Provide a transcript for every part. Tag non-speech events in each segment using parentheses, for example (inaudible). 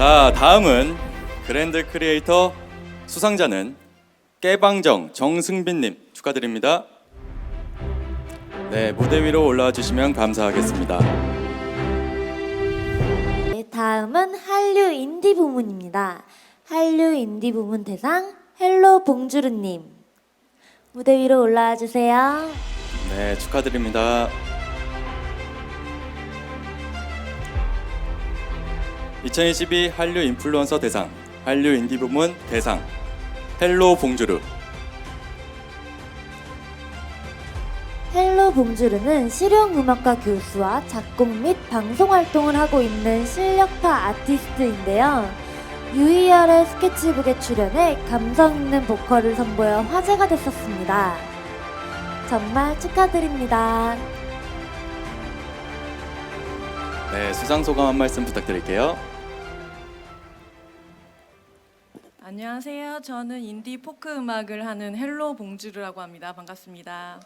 자, 다음은 그랜드 크리에이터 수상자는 깨방정 정승빈님 축하드립니다. 네, 무대 위로 올라와 주시면 감사하겠습니다. 네, 다음은 한류 인디 부문입니다. 한류 인디 부문 대상 헬로 봉주르님 무대 위로 올라와 주세요. 네, 축하드립니다. 2022 한류 인플루언서 대상, 한류 인디 부문 대상, 헬로 봉주르. 헬로 봉주르는 실용음악과 교수와 작곡 및 방송 활동을 하고 있는 실력파 아티스트인데요. 유이열의 스케치북에 출연해 감성 있는 보컬을 선보여 화제가 됐었습니다. 정말 축하드립니다. 네, 수상 소감 한 말씀 부탁드릴게요. 안녕하세요. 저는 인디 포크 음악을 하는 헬로 봉주르라고 합니다. 반갑습니다.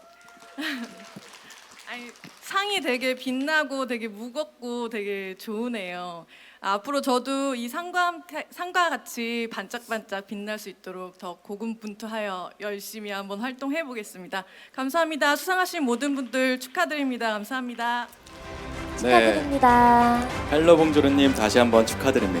(laughs) 아니, 상이 되게 빛나고 되게 무겁고 되게 좋으네요. 앞으로 저도 이 상과, 상과 같이 반짝반짝 빛날 수 있도록 더 고군분투하여 열심히 한번 활동해 보겠습니다. 감사합니다. 수상하신 모든 분들 축하드립니다. 감사합니다. 축하드립니다. 헬로 봉주르님 다시 한번 축하드립니다.